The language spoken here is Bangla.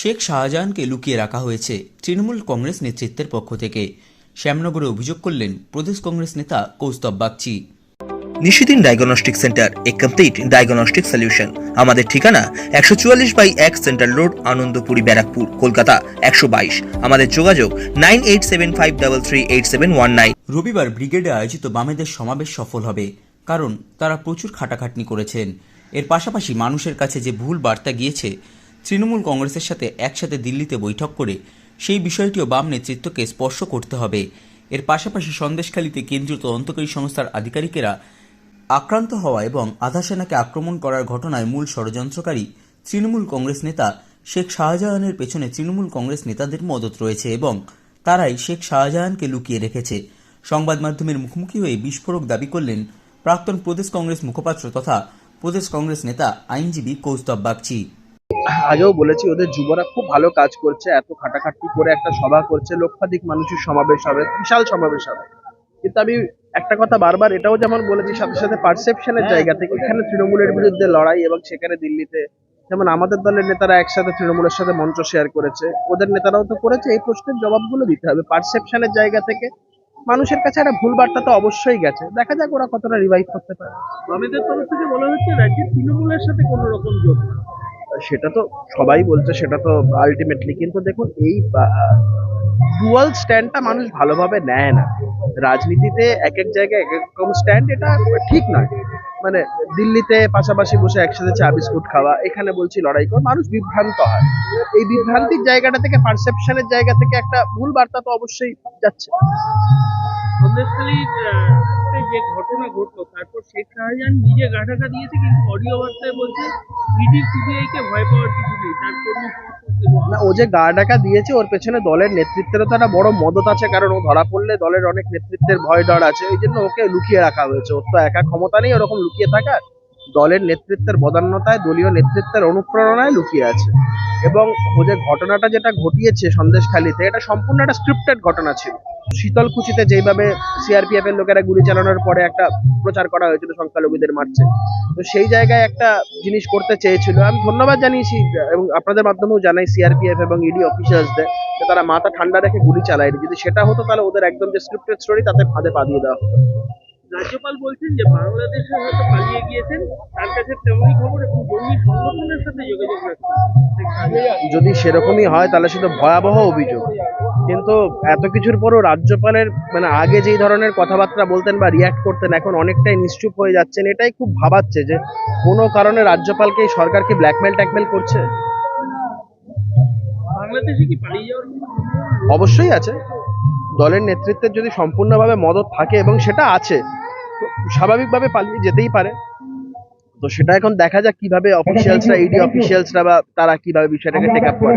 শেখ শাহজাহানকে লুকিয়ে রাখা হয়েছে তৃণমূল কংগ্রেস নেতৃত্বের পক্ষ থেকে। শ্যামনগরে অভিযোগ করলেন প্রদেশ কংগ্রেস নেতা কৌস্তব বাগচি। নিশিদিন ডায়াগনস্টিক সেন্টার এ কমপ্লিট ডায়াগনস্টিক সলিউশন আমাদের ঠিকানা একশো চুয়াল্লিশ বাই এক সেন্ট্রাল রোড আনন্দপুরি ব্যারাকপুর কলকাতা একশো বাইশ। আমাদের যোগাযোগ nine eight seven five double three eight seven one nine. রবিবার ব্রিগেডে আয়োজিত বামেদের সমাবেশ সফল হবে কারণ তারা প্রচুর খাটাখাটনি করেছেন। এর পাশাপাশি মানুষের কাছে যে ভুল বার্তা গিয়েছে তৃণমূল কংগ্রেসের সাথে একসাথে দিল্লিতে বৈঠক করে সেই বিষয়টিও বাম নেতৃত্বকে স্পর্শ করতে হবে। এর পাশাপাশি সন্দেশখালীতে কেন্দ্রীয় তদন্তকারী সংস্থার আধিকারিকেরা আক্রান্ত হওয়া এবং আধা সেনাকে আক্রমণ করার ঘটনায় মূল ষড়যন্ত্রকারী তৃণমূল কংগ্রেস নেতা শেখ শাহজাহানের পেছনে তৃণমূল কংগ্রেস নেতাদের মদত রয়েছে এবং তারাই শেখ শাহজাহানকে লুকিয়ে রেখেছে। সংবাদ মাধ্যমের মুখোমুখি হয়ে বিস্ফোরক দাবি করলেন প্রাক্তন প্রদেশ কংগ্রেস মুখপাত্র তথা প্রদেশ কংগ্রেস নেতা আইনজীবী কৌস্তব বাগচি। আগেও বলেছি ওদের যুবরা খুব ভালো কাজ করছে এত খাটাখাটনি করে একটা সভা করছে লক্ষাধিক মানুষের সমাবেশ হবে বিশাল সমাবেশ হবে। কিন্তু আমি একটা কথা বারবার এটাও যেমন বলেছি সাথে সাথে পারসেপশনের জায়গা থেকে এখানে তৃণমূলের বিরুদ্ধে লড়াই এবং সেখানে দিল্লিতে যেমন আমাদের দলের নেতারা একসাথে তৃণমূলের সাথে মঞ্চ শেয়ার করেছে ওদের নেতারাও তো করেছে এই প্রশ্নের জবাবগুলো দিতে হবে। পারসেপশনের জায়গা থেকে মানুষের কাছে একটা ভুল বার্তা তো অবশ্যই গেছে। দেখা যাক ওরা কতটা রিভাইভ করতে পারে। বামেদের তরফ থেকে বলা হচ্ছে রাজ্যে তৃণমূলের সাথে কোনো রকম জোট না। সেটা তো সবাই বলছে, সেটা তো আলটিমেটলি কিন্তু দেখুন, এই ডুয়াল স্ট্যান্ডটা মানুষ ভালোভাবে নেয় না। রাজনীতিতে এক এক জায়গায় এক এক রকম স্ট্যান্ড এটা ঠিক নয়। মানে দিল্লিতে পাশাপাশি বসে একসাথে চা, বিস্কুট খাওয়া, এখানে বলছি লড়াই কর, মানুষ বিভ্রান্ত হয়। এই বিভ্রান্তির জায়গাটা থেকে পারসেপশনের জায়গা থেকে একটা ভুল বার্তা তো অবশ্যই যাচ্ছে। যে ঘটনা ঘটলো, তারপর শেখ শাহজাহান নিজে দিয়েছে, কিন্তু অডিও বার্তায় বলছে ইডি ভয় পাওয়ার কিছু নেই না, ও যে গা ডাকা দিয়েছে, ওর পেছনে দলের নেতৃত্বেরও তো একটা বড় মদত আছে, কারণ ও ধরা পড়লে দলের অনেক নেতৃত্বের ভয় ডর আছে, এই জন্য ওকে লুকিয়ে রাখা হয়েছে। ওর তো একা ক্ষমতা নেই, ওরকম লুকিয়ে থাকার দলের নেতৃত্বের বদান্যতায়, দলীয় নেতৃত্বের অনুপ্রেরণায় লুকিয়ে আছে। এবং ও যে ঘটনাটা যেটা ঘটিয়েছে সন্দেশখালীতে, এটা সম্পূর্ণ একটা স্ক্রিপ্টেড ঘটনা ছিল। শীতলকুচিতে যেভাবে সিআরপিএফ এর লোকেরা গুলি চালানোর পরে একটা প্রচার করা হয়েছিল সংখ্যালঘুদের মারছে। তো সেই জায়গায় একটা জিনিস করতে চেয়েছিল। আমি ধন্যবাদ জানিয়েছি এবং আপনাদের মাধ্যমেও জানাই সিআরপিএফ এবং ইডি অফিসার্সদের যে তারা মাথা ঠান্ডা রেখে গুলি চালায়নি। যদি সেটা হতো তাহলে ওদের একদম যে স্ক্রিপ্টেড স্টোরি তাতে ফাঁদে পা দিয়ে দেওয়া হতো। রাজ্যপাল বলছেন যে বাংলাদেশে হয়তো পালিয়ে গিয়েছেন তার কাছে তেমনই খবর এবং জঙ্গি সংগঠনের সাথে যোগাযোগ রাখছেন। যদি সেরকমই হয় তাহলে সেটা ভয়াবহ অভিযোগ। কিন্তু এত কিছুর পরও রাজ্যপালের মানে আগে যেই ধরনের কথাবার্তা বলতেন বা রিয়াক্ট করতেন এখন অনেকটাই নিশ্চুপ হয়ে যাচ্ছেন এটাই খুব ভাবাচ্ছে যে কোনো কারণে রাজ্যপালকে এই সরকার কি ব্ল্যাকমেল ট্যাকমেল করছে? বাংলাদেশে কি পালিয়ে যাওয়ার কোনো সম্ভাবনা রয়েছে? অবশ্যই আছে। দলের নেতৃত্বের যদি সম্পূর্ণভাবে মদত থাকে এবং সেটা আছে তো স্বাভাবিকভাবে পালিয়ে যেতেই পারে। তো সেটা এখন দেখা যাক কীভাবে অফিসিয়ালসরা ইডি অফিসিয়ালসরা বা তারা কীভাবে বিষয়টাকে টেক আপ করে।